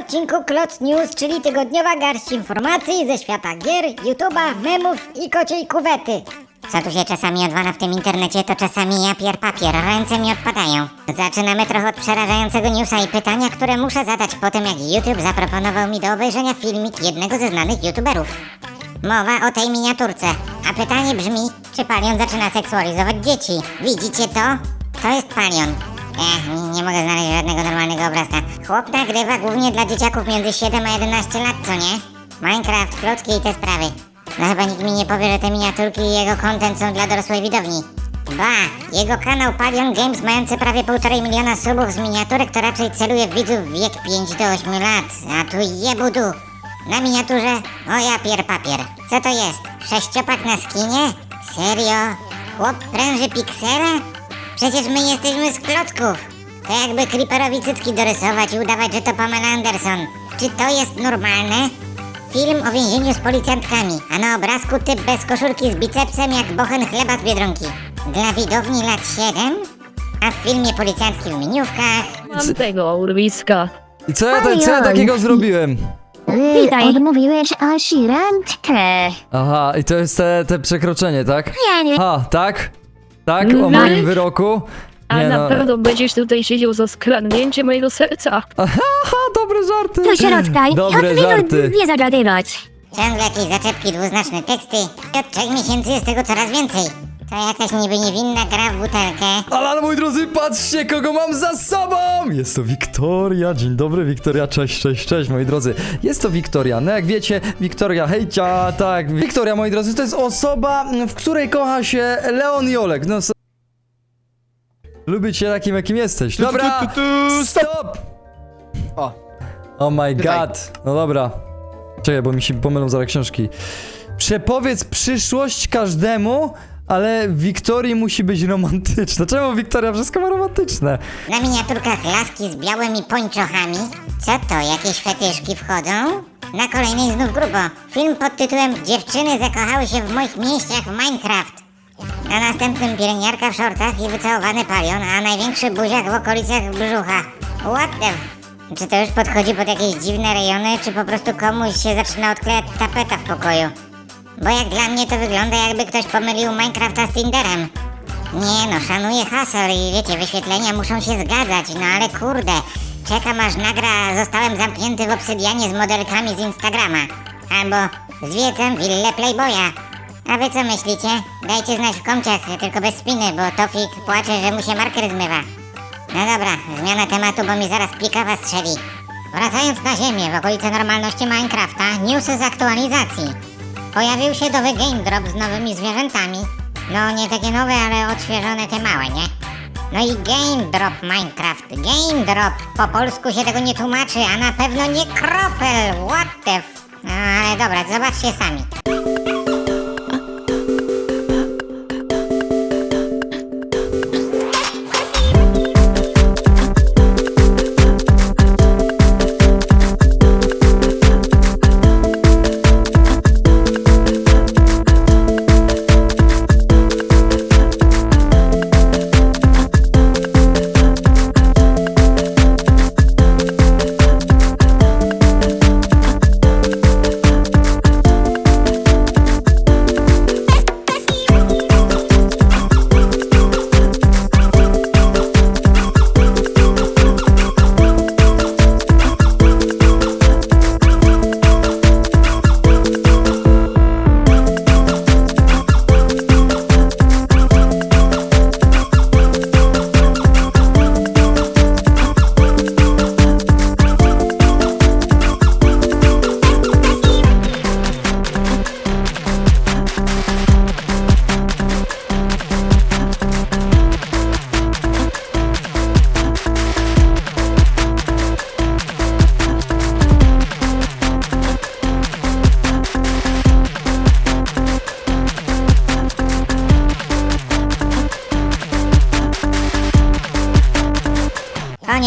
odcinku Kloc News, czyli tygodniowa garść informacji ze świata gier, YouTube'a, memów i kociej kuwety. Co tu się czasami odwala w tym internecie, to czasami ja pier papier, ręce mi odpadają. Zaczynamy trochę od przerażającego newsa i pytania, które muszę zadać po tym, jak YouTube zaproponował mi do obejrzenia filmik jednego ze znanych YouTuberów. Mowa o tej miniaturce. A pytanie brzmi, czy Palion zaczyna seksualizować dzieci? Widzicie to? To jest Palion. Ech, nie, mogę znaleźć żadnego normalnego obrazka. Chłop nagrywa głównie dla dzieciaków między 7 a 11 lat, co nie? Minecraft, klocki i te sprawy. No chyba nikt mi nie powie, że te miniaturki i jego content są dla dorosłej widowni. Ba, jego kanał Palion Games mający prawie 1,5 miliona subów z miniaturek to raczej celuje w widzów wiek 5 do 8 lat. A tu jebudu. Na miniaturze, o ja pier papier. Co to jest? Sześciopak na skinie? Serio? Chłop pręży piksele? Przecież my jesteśmy z klocków. To jakby Creeperowi cycki dorysować i udawać, że to Pamela Anderson. Czy to jest normalne? Film o więzieniu z policjantkami, a na obrazku typ bez koszulki z bicepsem jak bochen chleba z Biedronki. Dla widowni lat 7? A w filmie policjantki w miniówkach? Mam tego urwiska. I co ja, ta, co ja takiego zrobiłem? Witaj. Odmówiłeś Asi randkę. Aha, i to jest te, te przekroczenie, tak? Ja nie. Ha, tak? Tak, o No. moim wyroku? A Nie na no. pewno będziesz tutaj siedział za skradnięcie mojego serca. Aha, dobre żarty. To środka. Dobre Jak mi żarty. nie zagadywać. Ciągle jakieś zaczepki, dwuznaczne teksty. I od trzech miesięcy jest tego coraz więcej. To jakaś niby niewinna gra w butelkę. Ale, ale moi drodzy, patrzcie, kogo mam za sobą! Jest to Wiktoria. Dzień dobry, Wiktoria. Cześć, cześć, cześć, moi drodzy. Jest to Wiktoria. No jak wiecie, Wiktoria, hejcia, tak. Wiktoria, moi drodzy, to jest osoba, w której kocha się Leon i Olek. No, so... Lubię cię takim, jakim jesteś. Dobra, tu, tu, tu, stop! O. Oh my Tutaj. god. No dobra. Czekaj, bo mi się pomylą zaraz książki. Przepowiedz przyszłość każdemu, ale Wiktorii musi być romantyczna. Czemu Wiktoria wszystko ma romantyczne? Na miniaturkach laski z białymi pończochami. Co to, jakieś fetyszki wchodzą? Na kolejnej znów grubo. Film pod tytułem Dziewczyny zakochały się w moich mięśniach w Minecraft. Na następnym pielęgniarka w shortach i wycałowany palion, a największy buziak w okolicach brzucha. What the... Czy to już podchodzi pod jakieś dziwne rejony, czy po prostu komuś się zaczyna odklejać tapeta w pokoju? Bo jak dla mnie to wygląda jakby ktoś pomylił Minecrafta z Tinderem. Nie no, szanuję hasel i wiecie, wyświetlenia muszą się zgadzać, no ale kurde, czekam aż nagra zostałem zamknięty w obsydianie z modelkami z Instagrama. Albo zwiedzam willę Playboya. A wy co myślicie? Dajcie znać w komciach, tylko bez spiny, bo Tofik płacze, że mu się marker zmywa. No dobra, zmiana tematu, bo mi zaraz pikawa strzeli. Wracając na ziemię, w okolice normalności Minecrafta, newsy z aktualizacji. Pojawił się nowy game drop z nowymi zwierzętami. No nie takie nowe, ale odświeżone te małe, nie? No i game drop Minecraft. Game drop. Po polsku się tego nie tłumaczy, a na pewno nie kropel. What the f... No ale dobra, zobaczcie sami.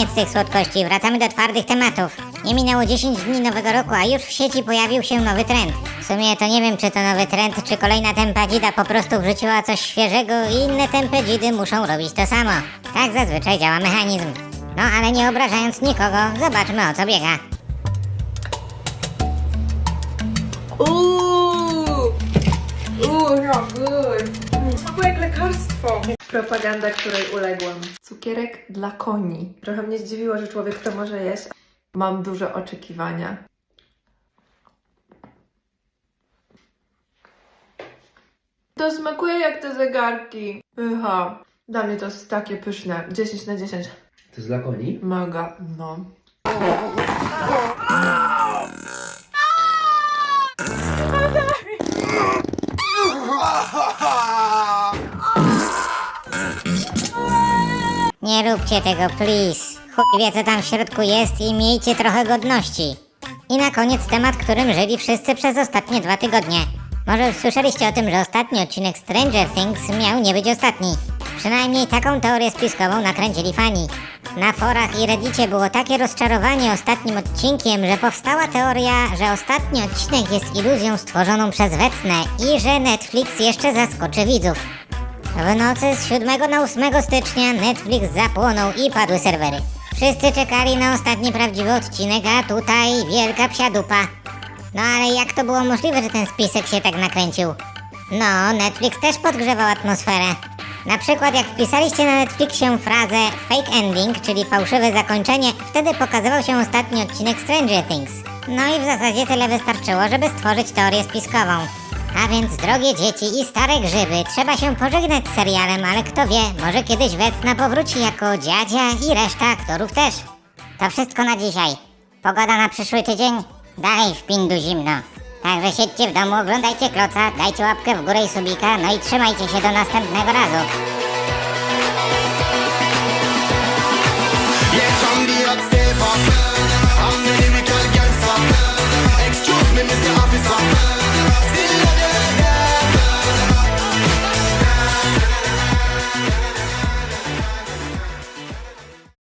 koniec tych słodkości, wracamy do twardych tematów. Nie minęło 10 dni nowego roku, a już w sieci pojawił się nowy trend. W sumie to nie wiem, czy to nowy trend, czy kolejna tempa dzida po prostu wrzuciła coś świeżego i inne tempy dzidy muszą robić to samo. Tak zazwyczaj działa mechanizm. No ale nie obrażając nikogo, zobaczmy o co biega. Ooh, good. Jak lekarstwo. Propaganda, której uległam. Cukierek dla koni. Trochę mnie zdziwiło, że człowiek to może jeść. Mam duże oczekiwania. To smakuje jak te zegarki. Pycha. Dla mnie to jest takie pyszne. 10 na 10. To jest dla koni? Mega, no. Nie róbcie tego, please. Chuj wie, co tam w środku jest i miejcie trochę godności. I na koniec temat, którym żyli wszyscy przez ostatnie dwa tygodnie. Może już słyszeliście o tym, że ostatni odcinek Stranger Things miał nie być ostatni. Przynajmniej taką teorię spiskową nakręcili fani. Na forach i reddicie było takie rozczarowanie ostatnim odcinkiem, że powstała teoria, że ostatni odcinek jest iluzją stworzoną przez Wecnę i że Netflix jeszcze zaskoczy widzów. W nocy z 7 na 8 stycznia Netflix zapłonął i padły serwery. Wszyscy czekali na ostatni prawdziwy odcinek, a tutaj wielka psia dupa. No ale jak to było możliwe, że ten spisek się tak nakręcił? No, Netflix też podgrzewał atmosferę. Na przykład jak wpisaliście na Netflixie frazę fake ending, czyli fałszywe zakończenie, wtedy pokazywał się ostatni odcinek Stranger Things. No i w zasadzie tyle wystarczyło, żeby stworzyć teorię spiskową. A więc, drogie dzieci i stare grzyby, trzeba się pożegnać z serialem, ale kto wie, może kiedyś Wecna powróci jako dziadzia i reszta aktorów też. To wszystko na dzisiaj. Pogoda na przyszły tydzień? Dalej w pindu zimno. Także siedźcie w domu, oglądajcie kloca, dajcie łapkę w górę i subika, no i trzymajcie się do następnego razu.